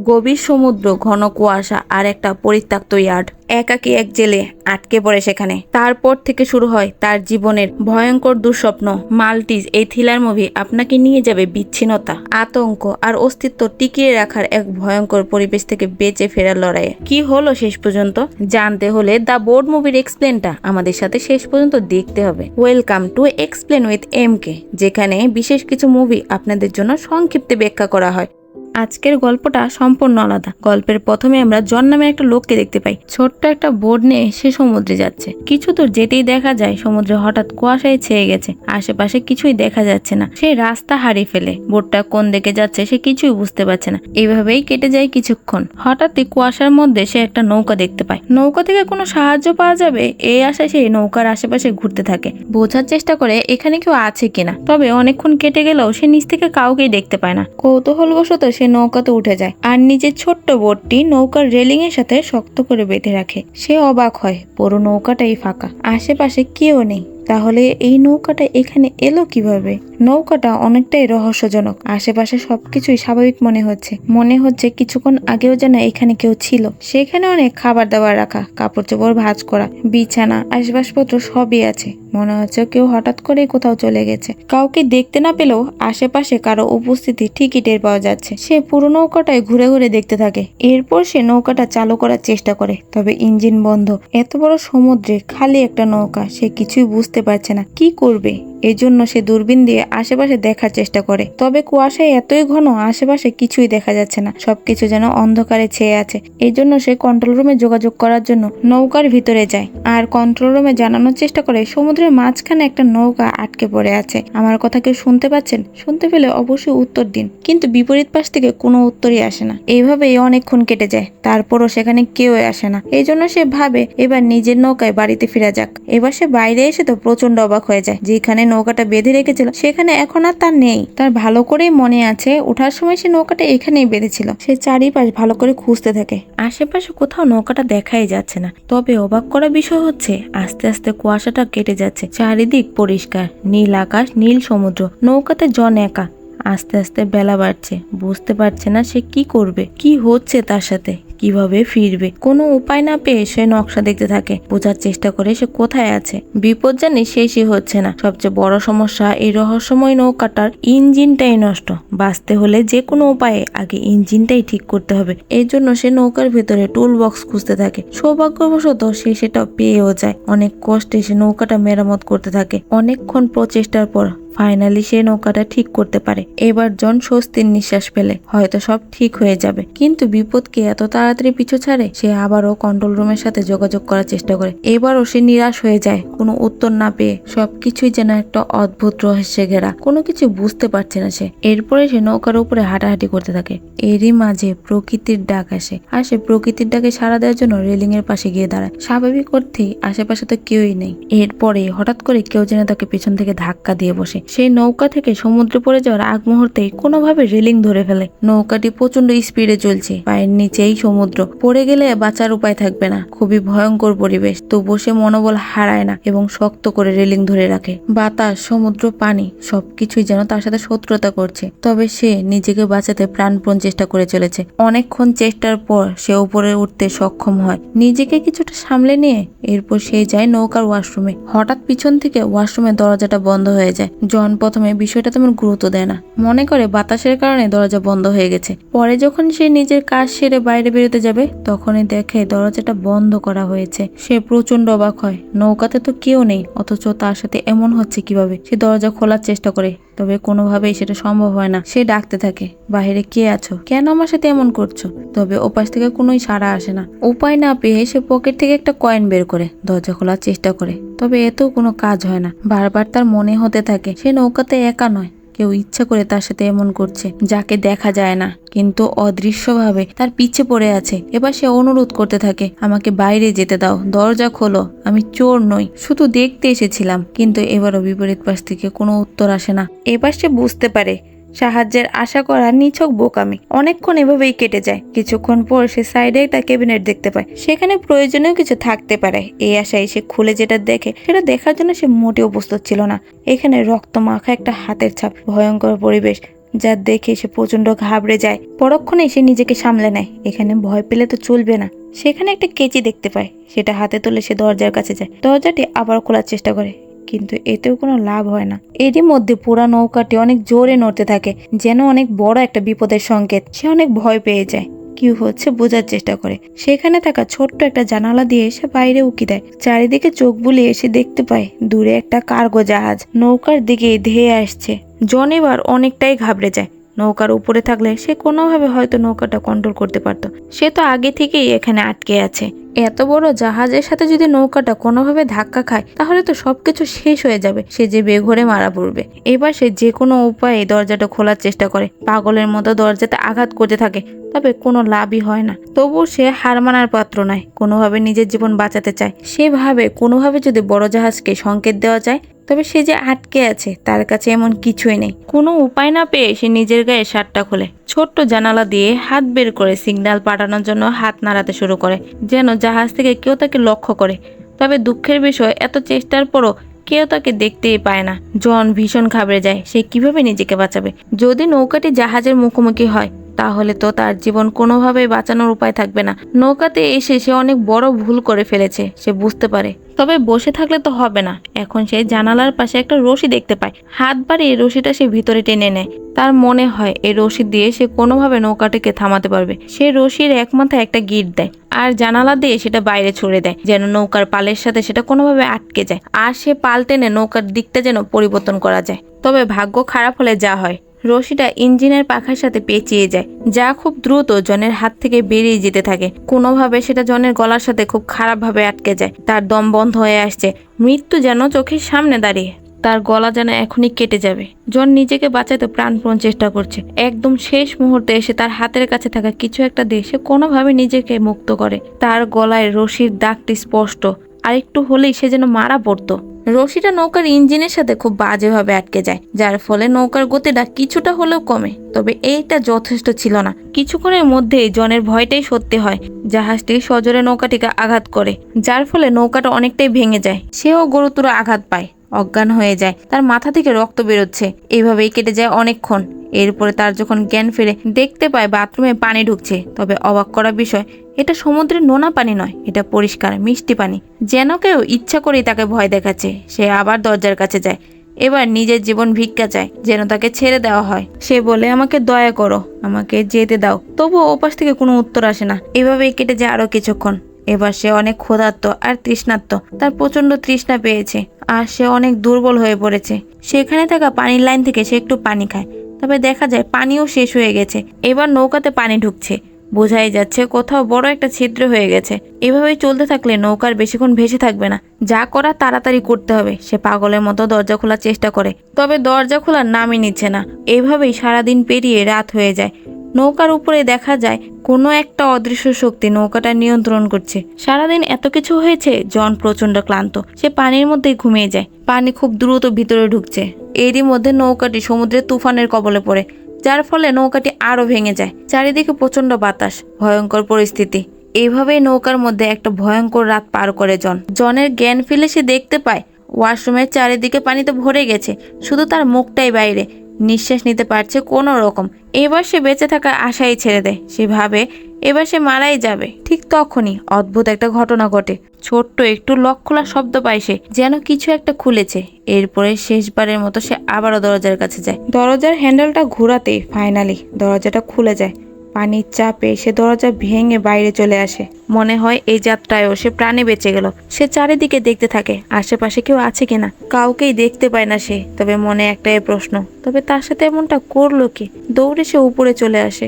গভীর সমুদ্র, ঘন কুয়াশা আর একটা পরিত্যক্ত ইয়ার্ড। একাকি এক জেলে আটকে পড়ে সেখানে। তারপর থেকে শুরু হয় তার জীবনের ভয়ঙ্কর দুঃস্বপ্ন। মাল্টিজ এই থ্রিলার মুভি আপনাকে নিয়ে যাবে বিচ্ছিন্নতা, আতঙ্ক আর অস্তিত্ব টিকিয়ে রাখার এক ভয়ঙ্কর পরিবেশ থেকে বেঁচে ফেরার লড়াইয়ে। কি হলো শেষ পর্যন্ত? জানতে হলে দ্য বোর্ড মুভির এক্সপ্লেনটা আমাদের সাথে শেষ পর্যন্ত দেখতে হবে। Welcome to explain with M K, যেখানে বিশেষ কিছু মুভি আপনাদের জন্য সংক্ষিপ্তে ব্যাখ্যা করা হয়। আজকের গল্পটা সম্পূর্ণ আলাদা। গল্পের প্রথমে আমরা জন নামে একটা লোককে দেখতে পাই। ছোট্ট একটা বোর্ড নিয়ে সে সমুদ্রে যাচ্ছে। কিছু দূর যেতেই দেখা যায় সমুদ্রে হঠাৎ কুয়াশায় ছেয়ে গেছে। আশেপাশে কিছুই দেখা যাচ্ছে না। সে রাস্তা হারিয়ে ফেলে। বোটটা কোন দিকে যাচ্ছে সে কিছুই বুঝতে পারছে না। এইভাবেই কেটে যায় কিছুক্ষণ। হঠাৎই কুয়াশার মধ্যে সে একটা নৌকা দেখতে পায়। নৌকা থেকে কোনো সাহায্য পাওয়া যাবে? এই আশায় সে নৌকার আশেপাশে ঘুরতে থাকে। বোঝার চেষ্টা করে এখানে কেউ আছে কিনা। তবে অনেকক্ষণ কেটে গেলেও সে নিচ থেকে কাউকেই দেখতে পায় না। কৌতূহলবশত সে নৌকাতে উঠে যায় আর নিজের ছোট্ট বোটটি নৌকার রেলিং এর সাথে শক্ত করে বেঁধে রাখে। সে অবাক হয়, পুরো নৌকাটাই ফাঁকা, আশেপাশে কেউ নেই। তাহলে এই নৌকাটা এখানে এলো কীভাবে? নৌকাটা অনেকটাই রহস্যজনক। আশেপাশে সবকিছুই স্বাভাবিক মনে হচ্ছে। মনে হচ্ছে কিছুক্ষণ আগেও যেন এখানে কেউ ছিল। সেখানে অনেক খাবার দাবার রাখা কাপড় চোপড় ভাঁজ করা, বিছানা, আসবাবপত্র সবই আছে। মনে হচ্ছে কেউ হঠাৎ করে কোথাও চলে গেছে। কাউকে দেখতে না পেলেও আশেপাশে কারও উপস্থিতি ঠিকই টের পাওয়া যাচ্ছে। সে পুরো নৌকাটায় ঘুরে ঘুরে দেখতে থাকে। এরপর সে নৌকাটা চালু করার চেষ্টা করে। তবে ইঞ্জিন বন্ধ। এত বড় সমুদ্রে খালি একটা নৌকা, সে কিছুই বুঝতে পারছে না। কি করবে? এজন্য সে দূরবীন দিয়ে আশেপাশে দেখার চেষ্টা করে। তবে কুয়াশায় এতই ঘন আশেপাশে কিছুই দেখা যাচ্ছে না। সবকিছু যেন অন্ধকারে ছেয়ে আছে। এই জন্য সে কন্ট্রোল রুমে যোগাযোগ করার জন্য নৌকার ভিতরে যায় আর কন্ট্রোল রুমে জানানোর চেষ্টা করে সমুদ্রের মাঝখানে একটা নৌকা আটকে পড়ে আছে। আমার কথা কেউ শুনতে পাচ্ছেন? শুনতে পেলে অবশ্যই উত্তর দিন। কিন্তু বিপরীত পাশ থেকে কোনো উত্তরই আসে না। এইভাবেই অনেকক্ষণ কেটে যায়। তারপরও সেখানে কেউ আসে না। এই জন্য সে ভাবে এবার নিজের নৌকায় বাড়িতে ফিরা যাক। এবার সে বাইরে এসে তো প্রচণ্ড অবাক হয়ে যায়। যেখানে নৌকাটা বেঁধে রেখেছিল, সেখানে এখন আর তার নেই। তার ভালো করেই মনে আছে, ওঠার সময় সে নৌকাটা এখানেই বেঁধেছিল। সে চারিপাশ ভালো করে খুঁজতে থাকে। আশেপাশে কোথাও নৌকাটা দেখাই যাচ্ছে না। তবে অবাক করা বিষয় হচ্ছে, আস্তে আস্তে কুয়াশাটা কেটে যাচ্ছে। চারিদিক পরিষ্কার, নীল আকাশ, নীল সমুদ্র। নৌকাতে জন একা। আস্তে আস্তে বেলা বাড়ছে। বুঝতে পারছে না সে কি করবে, কি হচ্ছে তার সাথে। কীভাবে ফিরবে? কোনো উপায় না পেয়ে সে নকশা দেখতে থাকে। বোঝার চেষ্টা করে সে কোথায় আছে। বিপদ জানি শেষই হচ্ছে না। সবচেয়ে বড় সমস্যা এই রহস্যময় নৌকাটার ইঞ্জিনটাই নষ্ট। বাঁচতে হলে যে কোনো উপায়ে আগে ইঞ্জিনটাই ঠিক করতে হবে। এই জন্য সে নৌকার ভেতরে টুল বক্স খুঁজতে থাকে। সৌভাগ্যবশত সে সেটা পেয়েও যায়। অনেক কষ্টে সে নৌকাটা মেরামত করতে থাকে। অনেকক্ষণ প্রচেষ্টার পর ফাইনালি সে নৌকাটা ঠিক করতে পারে। এবার জন স্বস্তির নিঃশ্বাস ফেলে। হয়তো সব ঠিক হয়ে যাবে। কিন্তু বিপদকে এত তাড়াতাড়ি পিছু ছাড়ে? সে আবারও কন্ট্রোল রুমের সাথে যোগাযোগ করার চেষ্টা করে। এবারও সে নিরাশ হয়ে যায়। কোনো উত্তর না পেয়ে সবকিছুই যেন একটা অদ্ভুত রহস্যে ঘেরা। কোনো কিছু বুঝতে পারছে না সে। এরপরে সে নৌকার উপরে হাঁটাহাঁটি করতে থাকে। এরই মাঝে প্রকৃতির ডাক আসে। আর সে প্রকৃতির ডাকে সাড়া দেওয়ার জন্য রেলিং এর পাশে গিয়ে দাঁড়ায়। স্বাভাবিক অর্থেই আশেপাশে তো কেউই নেই। এরপরে হঠাৎ করে কেউ যেন তাকে পেছন থেকে ধাক্কা দিয়ে বসে। সেই নৌকা থেকে সমুদ্রে পড়ে যাওয়ার আগ মুহূর্তেই কোনোভাবে রেলিং ধরে ফেলে। নৌকাটি প্রচণ্ড স্পিডে চলছে। পায়ের নিচেই সমুদ্র। পড়ে গেলে বাঁচার উপায় থাকবে না। খুবই ভয়ঙ্কর পরিবেশ। তো বসে মনোবল হারায় না এবং শক্ত করে রেলিং ধরে রাখে। বাতাস, সমুদ্র, পানি সবকিছুই যেন তার সাথে শত্রুতা করছে। তবে সে নিজেকে বাঁচাতে প্রাণপণ চেষ্টা করে চলেছে। অনেকক্ষণ চেষ্টার পর সে উপরে উঠতে সক্ষম হয়। নিজেকে কিছুটা সামলে নিয়ে এরপর সে যায় নৌকার ওয়াশরুমে হঠাৎ পিছন থেকে ওয়াশরুমের দরজাটা বন্ধ হয়ে যায়। জন প্রথমে বিষয়টা তেমন গুরুত্ব দেয় না। মনে করে বাতাসের কারণে দরজা বন্ধ হয়ে গেছে। পরে যখন সে নিজের কাজ সেরে বাইরে বেরোতে যাবে, তখনই দেখে দরজাটা বন্ধ করা হয়েছে। সে প্রচণ্ড অবাক হয়। নৌকাতে তো কেউ নেই, অথচ তার সাথে এমন হচ্ছে কীভাবে? সে দরজা খোলার চেষ্টা করে, তবে কোনোভাবেই সেটা সম্ভব হয় না। সে ডাকতে থাকে, বাহিরে কে আছো? কেন আমার সাথে এমন করছ? তবে ওপাশ থেকে কোনোই সাড়া আসে না। উপায় না পেয়ে সে পকেট থেকে একটা কয়েন বের করে, দরজা খোলার চেষ্টা করে। তবে এতেও কোনো কাজ হয় না। বারবার তার মনে হতে থাকে সে নৌকাতে একা নয়, কেউ ইচ্ছা করে তার সাথে এমন করছে, যাকে দেখা যায় না। কিন্তু অদৃশ্যভাবে তার পিছে পড়ে আছে। এবার সে অনুরোধ করতে থাকে, আমাকে বাইরে যেতে দাও, দরজা খোলো, আমি চোর নই। শুধু দেখতে এসেছিলাম, কিন্তু এবারও বিপরীত পাশ থেকে কোনো উত্তর আসে না। এবার সে বুঝতে পারে সাহায্যের আশা করা নিছক বোকামি। অনেকক্ষণ এভাবেই কেটে যায়। কিছুক্ষণ পর সে সাইডে একটা ক্যাবিনেট দেখতে পায়। সেখানে প্রয়োজনীয় কিছু থাকতে পারে। এই আশায় সে খুলে যেটা দেখে, সেটা দেখার জন্য সে মোটেও প্রস্তুত ছিল না। এখানে রক্ত মাখা একটা হাতের ছাপ, ভয়ঙ্কর পরিবেশ, যা দেখে সে প্রচণ্ড ঘাবড়ে যায়। পরক্ষণে সে নিজেকে সামলে নেয়। এখানে ভয় পেলে তো চলবে না। সেখানে একটা কেচি দেখতে পায়। সেটা হাতে তুলে সে দরজার কাছে যায়। দরজাটি আবার খোলার চেষ্টা করে। কিন্তু এতেও কোনো লাভ হয় না। এরই মধ্যে পুরা নৌকাটি অনেক জোরে নড়তে থাকে, যেন অনেক বড় একটা বিপদের সংকেত। সে অনেক ভয় পেয়ে যায়। কি হচ্ছে বোঝার চেষ্টা করে। সেখানে থাকা ছোট্ট একটা জানালা দিয়ে এসে বাইরে উকি দেয়। চারিদিকে চোখ বুলিয়ে এসে দেখতে পায়, দূরে একটা কার্গো জাহাজ নৌকার দিকে ধেয়ে আসছে। জন এবার অনেকটাই ঘাবড়ে যায়। নৌকার উপরে থাকলে সে কোনোভাবে হয়তো নৌকাটা কন্ট্রোল করতে পারত। সে তো আগে থেকেই এখানে আটকে আছে। এত বড় জাহাজের সাথে যদি নৌকাটা কোনোভাবে ধাক্কা খায়, তাহলে তো সবকিছু শেষ হয়ে যাবে। সে যে বেঘরে মারা পড়বে। এবার সে যে কোনো উপায়ে দরজাটা খোলার চেষ্টা করে। পাগলের মতো দরজাতে আঘাত করতে থাকে, তবে কোনো লাভই হয় না। তবুও সে হার মানার পাত্র নয়। কোনোভাবে নিজের জীবন বাঁচাতে চায়। সেভাবে কোনোভাবে যদি বড় জাহাজকে সংকেত দেওয়া যায় তবে সে যে আটকে আছে, তার কাছে এমন কিছুই নেই। কোনো উপায় না পেয়ে সে নিজের গায়ে শার্টটা খোলে, ছোট্ট জানালা দিয়ে হাত বের করে সিগন্যাল পাঠানোর জন্য হাত নাড়াতে শুরু করে, যেন জাহাজ থেকে কেউ তাকে লক্ষ্য করে। তবে দুঃখের বিষয়, এত চেষ্টার পরও কেউ তাকে দেখতেই পায় না। জন ভীষণ ঘাবড়ে যায়, সে কীভাবে নিজেকে বাঁচাবে? যদি নৌকাটি জাহাজের মুখোমুখি হয়, তাহলে তো তার জীবন কোনোভাবেই বাঁচানোর উপায় থাকবে না। নৌকাতে এসে সে অনেক বড় ভুল করে ফেলেছে, সে বুঝতে পারে। তবে বসে থাকলে তো হবে না। এখন সে জানালার পাশে একটা রশি দেখতে পায়। হাত বাড়িয়ে রশিটা সে ভিতরে টেনে নেয়। তার মনে হয় এই রশি দিয়ে সে কোনোভাবে নৌকাটিকে থামাতে পারবে। সে রশির এক মাথায় একটা গিট দেয় আর জানালা দিয়ে সেটা বাইরে ছুড়ে দেয়, যেন নৌকার পালের সাথে সেটা কোনোভাবে আটকে যায়। আর সে পাল টেনে নৌকার দিকটা যেন পরিবর্তন করা যায়। তবে ভাগ্য খারাপ হলে যা হয়। রশিটা ইঞ্জিনের পাখার সাথে পেঁচিয়ে যায়, যা খুব দ্রুত জনের হাত থেকে বেরিয়ে যেতে থাকে। কোনোভাবে সেটা জনের গলার সাথে খুব খারাপভাবে আটকে যায়। তার দম বন্ধ হয়ে আসছে। মৃত্যু যেন চোখের সামনে দাঁড়িয়ে, তার গলা যেন এখনই কেটে যাবে। জন নিজেকে বাঁচাতে প্রাণপণ চেষ্টা করছে। একদম শেষ মুহূর্তে এসে তার হাতের কাছে থাকা কিছু একটা সে কোনোভাবে নিজেকে মুক্ত করে। তার গলায় রশির দাগটি স্পষ্ট। আর একটু হলেই সে যেন মারা পড়তো। রশিটা নৌকার ইঞ্জিনের সাথে খুব বাজেভাবে আটকে যায়, যার ফলে নৌকার গতিটা কিছুটা হলেও কমে। তবে এইটা যথেষ্ট ছিল না। কিছুক্ষণের মধ্যেই জনের ভয়টাই সত্যি হয়, জাহাজটি সজোরে নৌকাটিকে আঘাত করে, যার ফলে নৌকাটা অনেকটাই ভেঙে যায়। সেও গুরুতর আঘাত পায়, অজ্ঞান হয়ে যায়, তার মাথা থেকে রক্ত বেরোচ্ছে এইভাবেই কেটে যায় অনেকক্ষণ। এরপরে তার যখন জ্ঞান ফিরে, দেখতে পায় বাথরুমে পানি ঢুকছে। তবে অবাক করা বিষয়, এটা সমুদ্রের নোনা পানি নয়, এটা পরিষ্কার মিষ্টি পানি। যেন কেউ ইচ্ছা করেই তাকে ভয় দেখাচ্ছে। সে আবার দরজার কাছে যায়। এবার নিজের জীবন ভিক্ষা চায়, যেন তাকে ছেড়ে দেওয়া হয়। সে বলে, আমাকে দয়া করো, আমাকে যেতে দাও। তবুও ওপাশ থেকে কোনো উত্তর আসে না। এভাবেই কেটে যায় আরও কিছুক্ষণ। এবার সে অনেক ক্ষুধার্ত আর তৃষ্ণার্ত। তার প্রচণ্ড তৃষ্ণা পেয়েছে। আর সে অনেক দুর্বল হয়ে পড়েছে। সেখানে থাকা পানির লাইন থেকে সে একটু পানি খায়। তবে দেখা যায় পানিও শেষ হয়ে গেছে। এবার নৌকাতে পানি ঢুকছে। বোঝাই যাচ্ছে কোথাও বড় একটা ছিদ্র হয়ে গেছে। এভাবেই চলতে থাকলে নৌকার বেশিক্ষণ ভেসে থাকবে না। যা করা তাড়াতাড়ি করতে হবে। সে পাগলের মতো দরজা খোলার চেষ্টা করে। তবে দরজা খোলার নামই নিচ্ছে না। এভাবেই সারাদিন পেরিয়ে রাত হয়ে যায়। নৌকার উপরে দেখা যায় কোনো একটা অদৃশ্য শক্তি নৌকাটা নিয়ন্ত্রণ করছে। সারাদিন এত কিছু হয়েছে, জন প্রচণ্ড ক্লান্ত। সে পানির মধ্যেই ঘুমিয়ে যায়। পানি খুব দ্রুত ভিতরে ঢুকছে। এরই মধ্যে নৌকাটি সমুদ্রের তুফানের কবলে পড়ে, যার ফলে নৌকাটি আরও ভেঙে যায়। চারিদিকে প্রচণ্ড বাতাস, ভয়ঙ্কর পরিস্থিতি। এইভাবেই নৌকার মধ্যে একটা ভয়ঙ্কর রাত পার করে জন। জনের জ্ঞান ফেলে সে দেখতে পায়, ওয়াশরুমের চারিদিকে পানিতে ভরে গেছে, শুধু তার মুখটাই বাইরে। নিঃশ্বাস নিতে পারছে কোনো রকম। এবার সে বেঁচে থাকার আশাই ছেড়ে দেয়। সে ভাবে, এবার সে মারাই যাবে। ঠিক তখনই অদ্ভুত একটা ঘটনা ঘটে। ছোট্ট একটু লক খোলা শব্দ পায় সে, যেন কিছু একটা খুলেছে। এরপরে শেষবারের মতো সে আবারও দরজার কাছে যায়। দরজার হ্যান্ডেলটা ঘোরাতেই ফাইনালি দরজাটা খুলে যায়। পানির চাপে সে দরজা ভেঙে বাইরে চলে আসে। মনে হয় এই যাত্রায়ও সে প্রাণে বেঁচে গেল। সে চারিদিকে দেখতে থাকে, আশেপাশে কেউ আছে কিনা? কাউকেই দেখতে পায় না সে, তবে মনে একটাই প্রশ্ন, তবে তার সাথে এমনটা করল কি? দৌড়ে সে উপরে চলে আসে।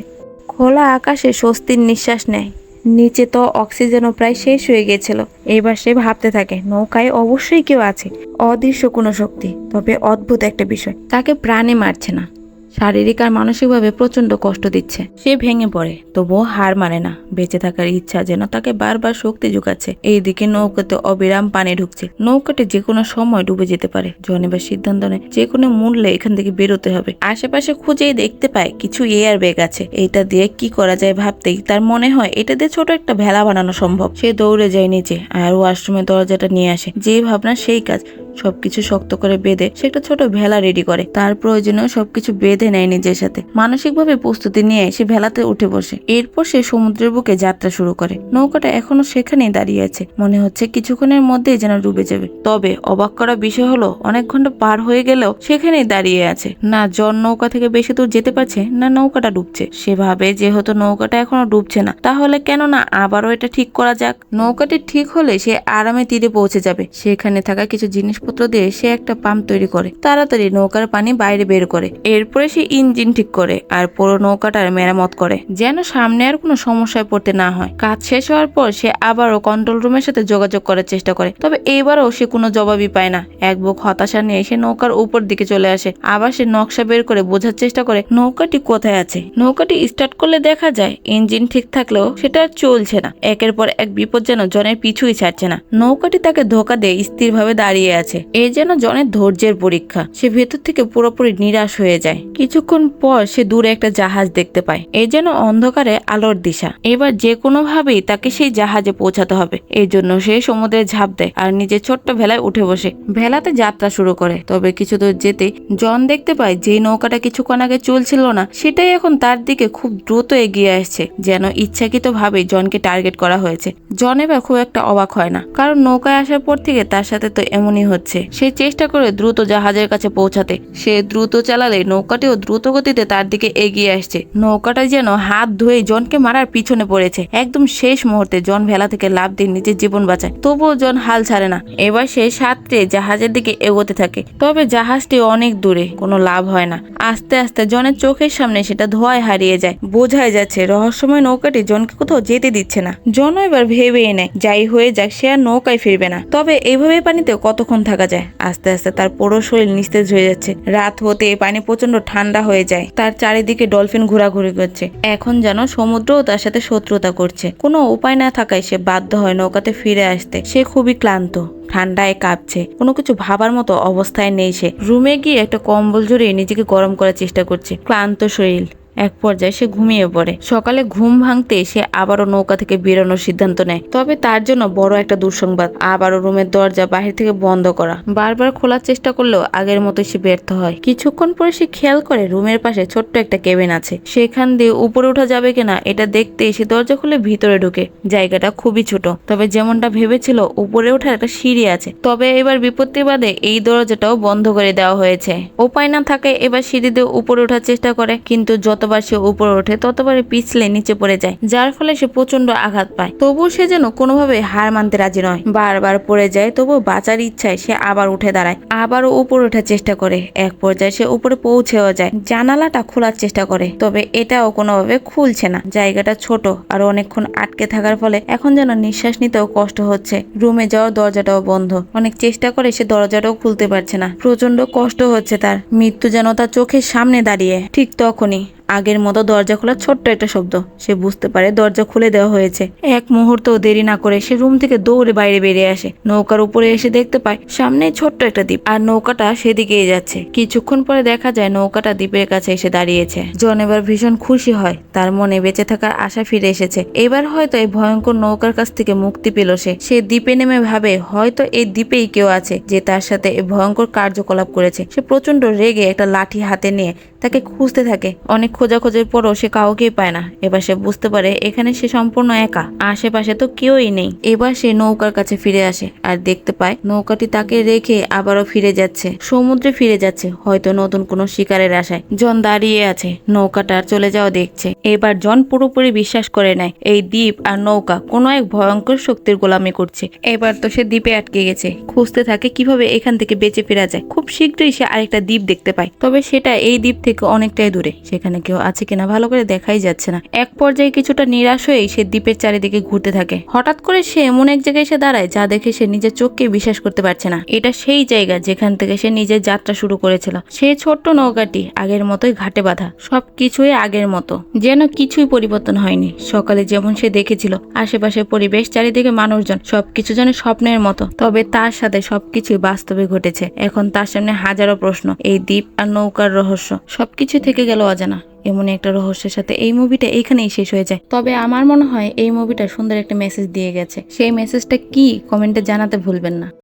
খোলা আকাশে স্বস্তির নিঃশ্বাস নেয়। নিচে তো অক্সিজেনও প্রায় শেষ হয়ে গেছিল এবার সে ভাবতে থাকে, নৌকায় অবশ্যই কেউ আছে। অদৃশ্য কোনো শক্তি, তবে অদ্ভুত একটা বিষয়, তাকে প্রাণে মারছে না। শারীরিক আর মানসিকভাবে প্রচণ্ড কষ্ট দিচ্ছে। সে ভেঙে পড়ে, তবুও হার মানে না। বেঁচে থাকার ইচ্ছা যেন তাকে বারবার শক্তি যোগাচ্ছে। এইদিকে নৌকাতে অবিরাম পানি ঢুকছে। নৌকাটি যে কোনো সময় ডুবে যেতে পারে। জন এবার সিদ্ধান্ত নেয়, যে কোনো মূল্যে এখান থেকে বেরোতে হবে। আশেপাশে খুঁজেই দেখতে পায়, কিছু এয়ার ব্যাগ আছে। এটা দিয়ে কি করা যায় ভাবতেই তার মনে হয়, এটা দিয়ে ছোট একটা ভেলা বানানো সম্ভব। সে দৌড়ে যায় নিচে আর ওয়াশরুমে দরজাটা নিয়ে আসে। যে ভাবনা সেই কাজ। সবকিছু শক্ত করে বেঁধে সে একটা ছোট ভেলা রেডি করে। তার প্রয়োজনীয় সবকিছু বেঁধে বেঁধে নেয় নিজের সাথে। মানসিকভাবে প্রস্তুতি নিয়ে সে ভেলাতে উঠে বসে। এরপর সে সমুদ্রের বুকে যাত্রা শুরু করে। নৌকাটা এখনও সেখানেই দাঁড়িয়ে আছে। মনে হচ্ছে কিছুক্ষণের মধ্যেই যেন ডুবে যাবে। তবে অবাক করা বিষয় হলো, অনেক ঘণ্টা পার হয়ে গেলেও সেখানেই দাঁড়িয়ে আছে। না জন নৌকা থেকে বেশি দূর যেতে পারছে, না নৌকাটা ডুবছে। সে ভাবে, যেহেতু নৌকাটা এখনও ডুবছে না, তাহলে কেন না আবারও এটা ঠিক করা যাক। নৌকাটি ঠিক হলে সে আরামে তীরে পৌঁছে যাবে। সেখানে থাকা কিছু জিনিসপত্র দিয়ে সে একটা পাম্প তৈরি করে। তাড়াতাড়ি নৌকার পানি বাইরে বের করে। এরপরে সে ইঞ্জিন ঠিক করে আর পুরো নৌকাটার মেরামত করে। যেন সামনে আর কোনো সমস্যায় পড়তে না হয়। কাজ শেষ হওয়ার পর সে আবারও কন্ট্রোল রুমের সাথে যোগাযোগ করার চেষ্টা করে। তবে এইবারও সে কোনো জবাবই পায় না। এক বুক হতাশা নিয়ে সে নৌকার উপর দিকে চলে আসে। আবার সে নকশা বের করে বোঝার চেষ্টা করে, নৌকাটি কোথায় আছে? নৌকাটি স্টার্ট করলে দেখা যায়, ইঞ্জিন ঠিক থাকলেও সেটা আর চলছে না। একের পর এক বিপদ যেন জনের পিছুই ছাড়ছে না। নৌকাটি তাকে ধোকা দিয়ে স্থিরভাবে দাঁড়িয়ে আছে। এ যেন জনের ধৈর্যের পরীক্ষা। সে ভেতর থেকে পুরোপুরি নিরাশ হয়ে যায়। কিছুক্ষণ পর সে দূরে একটা জাহাজ দেখতে পায়। এ যেন অন্ধকারে আলোর দিশা। এবার যে কোনো ভাবেই তাকে সেই জাহাজে পৌঁছাতে হবে। এই জন্য সে সমুদ্রে ঝাঁপ দেয় আর নিজের ছোট্ট ভেলায় উঠে বসে। ভেলাতে যাত্রা শুরু করে। তবে কিছু দূর যেতে জন দেখতে পায় যেই নৌকাটা কিছুক্ষণ আগে চলছিল না, সেটাই এখন তার দিকে খুব দ্রুত এগিয়ে আসছে, যেন ইচ্ছাকৃত ভাবে জনকে টার্গেট করা হয়েছে। জন এবার খুব একটা অবাক হয় না, কারণ নৌকায় আসার পর থেকে তার সাথে তো এমনই হচ্ছে। সে চেষ্টা করে দ্রুত জাহাজের কাছে পৌঁছাতে। সে দ্রুত চালালে নৌকাটিও দ্রুত গতিতে তার দিকে এগিয়ে আসছে। নৌকাটা যেন হাত ধুয়ে জনকে মারার পিছনে পড়েছে। একদম শেষ মুহূর্তে জন ভেলা থেকে লাভ দিয়ে নিজের জীবন বাঁচায়। তবুও জন হাল ছাড়ে না। এবার সে সাঁতরে জাহাজের দিকে এগোতে থাকে। তবে জাহাজটি অনেক দূরে, কোনো লাভ হয় না। আস্তে আস্তে জনের চোখের সামনে সেটা ধোঁয়ায় হারিয়ে যায়। বোঝাই যাচ্ছে, রহস্যময় নৌকাটি জনকে কোথাও যেতে দিচ্ছে না। জন এবার ভেবে নেয়, যাই হয়ে যাক সে আর নৌকায় ফিরবে না। তবে এইভাবে পানিতে কতক্ষণ থাকা যায়? আস্তে আস্তে তার পুরো শরীর নিস্তেজ হয়ে যাচ্ছে। রাত হতে পানি প্রচণ্ড ঠান্ডা হয়ে যায়। তার চারিদিকে ডলফিন ঘোরাঘুরি করছে। এখন যেন সমুদ্রও তার সাথে শত্রুতা করছে। কোনো উপায় না থাকায় সে বাধ্য হয় নৌকাতে ফিরে আসতে। সে খুবই ক্লান্ত, ঠান্ডায় কাঁপছে। কোনো কিছু ভাবার মতো অবস্থায় নেই সে। রুমে গিয়ে একটা কম্বল জড়িয়ে নিজেকে গরম করার চেষ্টা করছে। ক্লান্ত শরীর। এক পর্যায়ে সে ঘুমিয়ে পড়ে। সকালে ঘুম ভাঙতে সে আবারও নৌকা থেকে বেরোনোর সিদ্ধান্ত নেয়। তবে তার জন্য বড় একটা দুঃসংবাদ, আবারও রুমের দরজা বাহির থেকে বন্ধ করা। বারবার খোলার চেষ্টা করলেও আগের মতো সে ব্যর্থ হয়। কিছুক্ষণ পরে সে খেয়াল করে রুমের পাশে ছোট্ট একটা কেবিন আছে। সেখান দিয়ে উপরে ওঠা যাবে কিনা, এটা দেখতে সে দরজা খুলে ভিতরে ঢুকে। জায়গাটা খুবই ছোট, তবে যেমনটা ভেবেছিল, উপরে ওঠার একটা সিঁড়ি আছে। তবে এবার বিপত্তি বাদে এই দরজাটাও বন্ধ করে দেওয়া হয়েছে। উপায় না থাকে এবার সিঁড়ি দিয়ে উপরে ওঠার চেষ্টা করে, কিন্তু যতবার সে উপরে ওঠে, ততবারই পিছলে নিচে পড়ে যায়, যার ফলে সে প্রচণ্ড আঘাত পায়। তবুও সে যেন কোনোভাবে হার মানতে রাজি নয়। বারবার পড়ে যায় তবু বাঁচার ইচ্ছায় সে আবার উঠে দাঁড়ায়, আবারও উপরে ওঠার চেষ্টা করে। এক পর্যায়ে সে উপরে পৌঁছেও যায়, জানালাটা খোলার চেষ্টা করে, তবে এটাও কোনোভাবে খুলছে না। জায়গাটা ছোট আর অনেকক্ষণ আটকে থাকার ফলে এখন যেন নিঃশ্বাস নিতেও কষ্ট হচ্ছে। রুমে যাওয়ার দরজাটাও বন্ধ। অনেক চেষ্টা করে সে দরজাটাও খুলতে পারছে না। প্রচণ্ড কষ্ট হচ্ছে তার। মৃত্যু যেন তার চোখের সামনে দাঁড়িয়ে, ঠিক তখনই আগের মতো দরজা খোলার ছোট্ট একটা শব্দ। সে বুঝতে পারে দরজা খুলে দেওয়া হয়েছে। এক মুহূর্ত দেরি না করে সে রুম থেকে দৌড়ে বাইরে বেরিয়ে আসে। নৌকার উপরে এসে দেখতে পায়, সামনে ছোট্ট একটা দ্বীপ। আর নৌকাটা সেদিকেই যাচ্ছে। কিছুক্ষণ পরে দেখা যায় নৌকাটা দ্বীপের কাছে এসে দাঁড়িয়েছে। জন এবার ভীষণ খুশি হয়। তার মনে বেঁচে থাকার আশা ফিরে এসেছে। এবার হয়তো এই ভয়ঙ্কর নৌকার কাছ থেকে মুক্তি পেল সে। সে দ্বীপে নেমে ভাবে, হয়তো এই দ্বীপেই কেউ আছে যে তার সাথে ভয়ঙ্কর কার্যকলাপ করেছে। সে প্রচণ্ড রেগে একটা লাঠি হাতে নিয়ে তাকে খুঁজতে থাকে। অনেক খোঁজাখোঁজির পরও সে কাউকেই পায় না। এবার সে বুঝতে পারে এখানে সে সম্পূর্ণ একা। আশেপাশে তো কেউই নেই। এবার সে নৌকার কাছে ফিরে আসে আর দেখতে পায় নৌকাটি তাকে রেখে আবারও ফিরে যাচ্ছে। সমুদ্রে ফিরে যাচ্ছে, হয়তো নতুন কোনো শিকারের আশায়। জন দাঁড়িয়ে আছে নৌকাটার চলে যাওয়া দেখছে। এবার জন পুরোপুরি বিশ্বাস করে নেয়, এই দ্বীপ আর নৌকা কোনো এক ভয়ঙ্কর শক্তির গোলামি করছে। এবার তো সে দ্বীপে আটকে গেছে। খুঁজতে থাকে কীভাবে এখান থেকে বেঁচে ফেরা যায়। খুব শীঘ্রই সে আরেকটা দ্বীপ দেখতে পায়। তবে সেটা এই দ্বীপ থেকে অনেকটাই দূরে। সেখানে কেউ আছে কিনা ভালো করে দেখাই যাচ্ছে না। এক পর্যায়ে কিছুটা নিরাশ হয়ে সে দ্বীপের চারিদিকে ঘুরতে থাকে। হঠাৎ করে সে এমন এক জায়গায় এসে দাঁড়ায় যা দেখে সে নিজের চোখকে বিশ্বাস করতে পারছে না। এটা সেই জায়গা যেখান থেকে সে নিজের যাত্রা শুরু করেছিল। সে ছোট্ট নৌকাটি আগের মতোই ঘাটে বাঁধা। সবকিছুই আগের মতো। যেন কিছুই পরিবর্তন হয়নি। সকালে যেমন সে দেখেছিল, আশেপাশের পরিবেশ, চারিদিকে মানুষজন, সবকিছু যেন স্বপ্নের মতো। তবে তার সাথে সবকিছুই বাস্তবে ঘটেছে। এখন তার সামনে হাজারো প্রশ্ন। এই দ্বীপ আর নৌকার রহস্য। সবকিছু থেকে গেল অজানা। এমনই একটা রহস্যের সাথে এই মুভিটা এখানেই শেষ হয়ে যায়। তবে আমার মনে হয় এই মুভিটা সুন্দর একটা মেসেজ দিয়ে গেছে। সেই মেসেজটা কি কমেন্টে জানাতে ভুলবেন না।